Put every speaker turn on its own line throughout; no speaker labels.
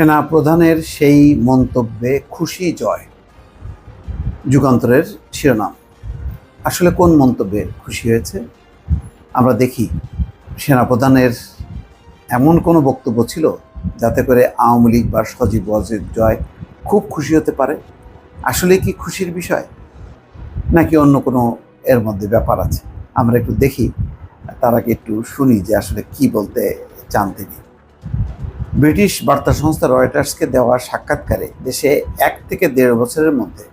সেনা প্রধানের সেই মন্তব্যে খুশি জয়। যুগান্তরের শিরোনাম। আসলে কোন মন্তব্যে খুশি হয়েছে? আমরা দেখি, সেনাপ্রধানের এমন কোনো বক্তব্য ছিল যাতে করে আওয়ামী লীগ বা সজীব ওয়াজেদ জয় খুব খুশি হতে পারে? আসলে কি খুশির বিষয়? নাকি অন্য কোনো এর মধ্যে ব্যাপার আছে? আমরা একটু দেখি, তার আগে একটু শুনি যে আসলে কি বলতে চান তিনি। ব্রিটিশ বার্তা সংস্থা রয়টার্সকে দেওয়া সাক্ষাৎকারে দেশে এক থেকে দেড় বছরের মধ্যে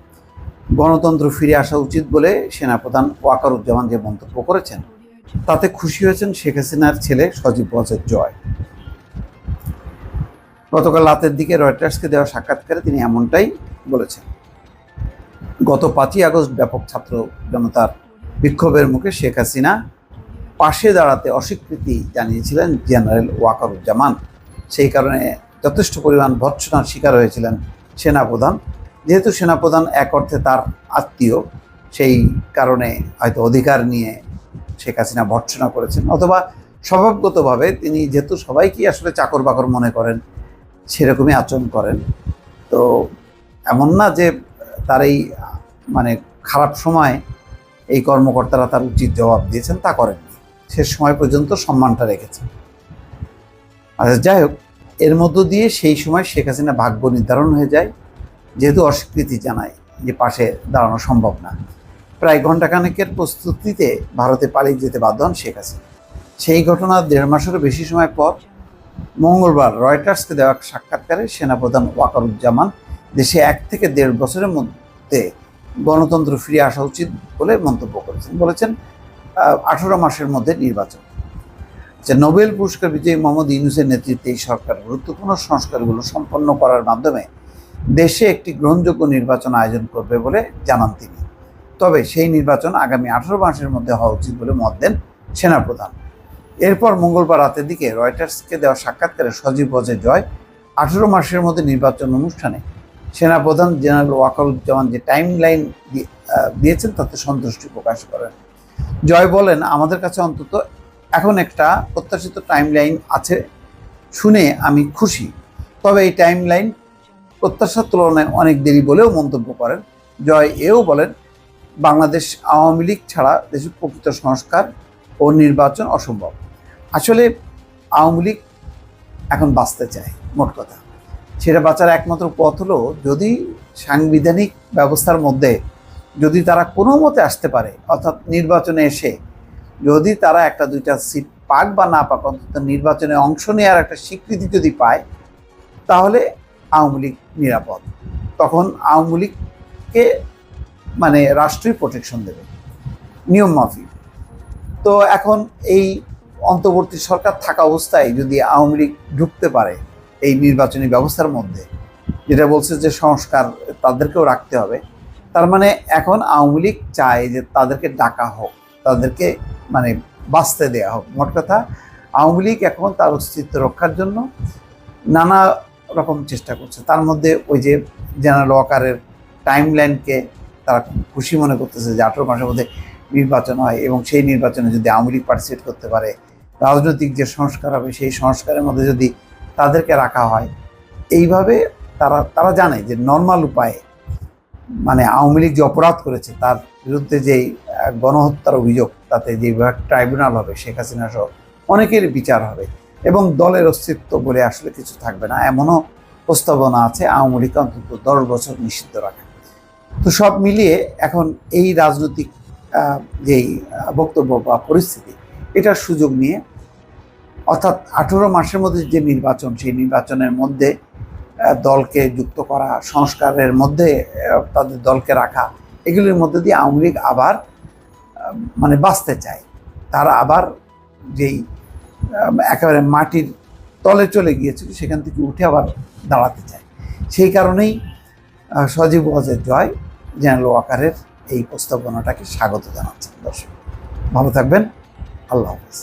গণতন্ত্র ফিরে আসা উচিত বলে সেনাপ্রধান ওয়াকারুজ্জামান যে মন্তব্য করেছেন, তাতে খুশি হয়েছেন শেখ হাসিনার ছেলে সজীব ওয়াজেদ জয়। গতকাল রাতের দিকে রয়টার্সকে দেওয়া সাক্ষাৎকারে তিনি এমনটাই বলেছেন, গত পাঁচই আগস্ট ব্যাপক ছাত্র জনতার বিক্ষোভের মুখে শেখ হাসিনা পাশে দাঁড়াতে অস্বীকৃতি জানিয়েছিলেন জেনারেল ওয়াকারুজ্জামান। সেই কারণে যথেষ্ট পরিমাণ ভৎসনার শিকার হয়েছিলেন সেনাপ্রধান। যেহেতু সেনাপ্রধান এক অর্থে তার আত্মীয়, সেই কারণে হয়তো অধিকার নিয়ে শেখ হাসিনা ভর্ৎসনা করেছেন। অথবা স্বভাবগতভাবে তিনি যেহেতু সবাইকেই আসলে চাকর বাকর মনে করেন, সেরকমই আচরণ করেন। তো এমন না যে তার এই মানে খারাপ সময় এই কর্মকর্তারা তার উচিত জবাব দিয়েছেন, তা করেননি। শেষ সময় পর্যন্ত সম্মানটা রেখেছেন। আচ্ছা যাই হোক, এর মধ্য দিয়ে সেই সময় শেখ হাসিনা ভাগ্য নির্ধারণ হয়ে যায়, যেহেতু অস্বীকৃতি জানায় যে পাশে দাঁড়ানো সম্ভব না। প্রায় ঘণ্টাখানেকের প্রস্তুতিতে ভারতে পালিয়ে যেতে বাধ্য হন শেখ হাসিনা। সেই ঘটনার দেড় মাসেরও বেশি সময় পর মঙ্গলবার রয়টার্সকে দেওয়া সাক্ষাৎকারে সেনাপ্রধান ওয়াকারুজ্জামান দেশে এক থেকে দেড় বছরের মধ্যে গণতন্ত্র ফিরে আসা উচিত বলে মন্তব্য করেছেন। বলেছেন আঠারো মাসের মধ্যে নির্বাচন। যে নোবেল পুরস্কার বিজয়ী মোহাম্মদ ইউনুসের নেতৃত্বে এই সরকার গুরুত্বপূর্ণ সংস্কারগুলো সম্পন্ন করার মাধ্যমে দেশে একটি গ্রহণযোগ্য নির্বাচন আয়োজন করবে বলে জানান তিনি। তবে সেই নির্বাচন আগামী আঠারো মাসের মধ্যে হওয়া উচিত বলে মত দেন সেনাপ্রধান। এরপর মঙ্গলবার রাতের দিকে রয়টার্সকে দেওয়া সাক্ষাৎকারে সজীব বজে জয়, আঠারো মাসের মধ্যে নির্বাচন অনুষ্ঠানে সেনাপ্রধান জেনারেল ওয়াকারুজ্জামান যে টাইম লাইন দিয়েছেন তাতে সন্তুষ্টি প্রকাশ করেন। জয় বলেন, আমাদের কাছে অন্তত এখন একটা প্রত্যাশিত টাইম লাইন আছে শুনে আমি খুশি। তবে এই টাইম লাইন প্রত্যাশার তুলনায় অনেক দেরি বলেও মন্তব্য করেন। জয় এও বলেন, বাংলাদেশ আওয়ামী লীগ ছাড়া দেশের প্রকৃত সংস্কার ও নির্বাচন অসম্ভব। আসলে আওয়ামী লীগ এখন বাঁচতে চায়, মোট কথা। সেটা বাঁচার একমাত্র পথ হলো যদি সাংবিধানিক ব্যবস্থার মধ্যে যদি তারা কোনো মতে আসতে পারে, অর্থাৎ নির্বাচনে এসে যদি তারা একটা দুইটা সিট পাক বা না পাক, অন্তত নির্বাচনে অংশ নেওয়ার একটা স্বীকৃতি যদি পায়, তাহলে আওয়ামী লীগ নিরাপদ। তখন আওয়ামী লীগকে মানে রাষ্ট্রই প্রোটেকশন দেবে, নিয়ম মাফিক। তো এখন এই অন্তর্বর্তী সরকার থাকা অবস্থায় যদি আওয়ামী লীগ ঢুকতে পারে এই নির্বাচনী ব্যবস্থার মধ্যে, যেটা বলছে যে সংস্কার তাদেরকেও রাখতে হবে, তার মানে এখন আওয়ামী লীগ চায় যে তাদেরকে ডাকা হোক, তাদেরকে মানে বাঁচতে দেওয়া হোক। মোট কথা, আওয়ামী লীগ এখন তার অস্তিত্ব রক্ষার জন্য নানা রকম চেষ্টা করছে। তার মধ্যে ওই যে জেনারেল ওয়াকারের টাইম লাইনকে তারা খুশি মনে করতেছে যে আঠেরো মাসের মধ্যে নির্বাচন হয় এবং সেই নির্বাচনে যদি আওয়ামী লীগ পার্টিসিপেট করতে পারে, রাজনৈতিক যে সংস্কার হবে সেই সংস্কারের মধ্যে যদি তাদেরকে রাখা হয়, এইভাবে তারা তারা জানে যে নর্মাল উপায়ে মানে আওয়ামী লীগ যে অপরাধ করেছে তার বিরুদ্ধে যেই গণহত্যার অভিযোগ, তাতে যে ট্রাইব্যুনাল হবে, শেখ হাসিনা সহ অনেকের বিচার হবে এবং দলের অস্তিত্ব বলে আসলে কিছু থাকবে না। এমনও প্রস্তাবনা আছে, আওয়ামী লীগকে অন্তত দশ বছর নিষিদ্ধ রাখা। তো সব মিলিয়ে এখন এই রাজনৈতিক যেই বক্তব্য বা পরিস্থিতি, এটার সুযোগ নিয়ে অর্থাৎ আঠেরো মাসের মধ্যে যে নির্বাচন, সেই নির্বাচনের মধ্যে দলকে যুক্ত করা, সংস্কারের মধ্যে তাদের দলকে রাখা, এগুলির মধ্যে দিয়ে আওয়ামী লীগ আবার মানে বাঁচতে চায়। তারা আবার যেই একেবারে মাটির তলে চলে গিয়েছিল, সেখান থেকে উঠে আবার দাঁড়াতে চায়। সেই কারণেই সজীব ওয়াজের জয় জেনারেল ওয়াকারের এই প্রস্তাবনাটাকে স্বাগত জানাচ্ছেন দর্শক। ভালো থাকবেন। আল্লাহ হাফেজ।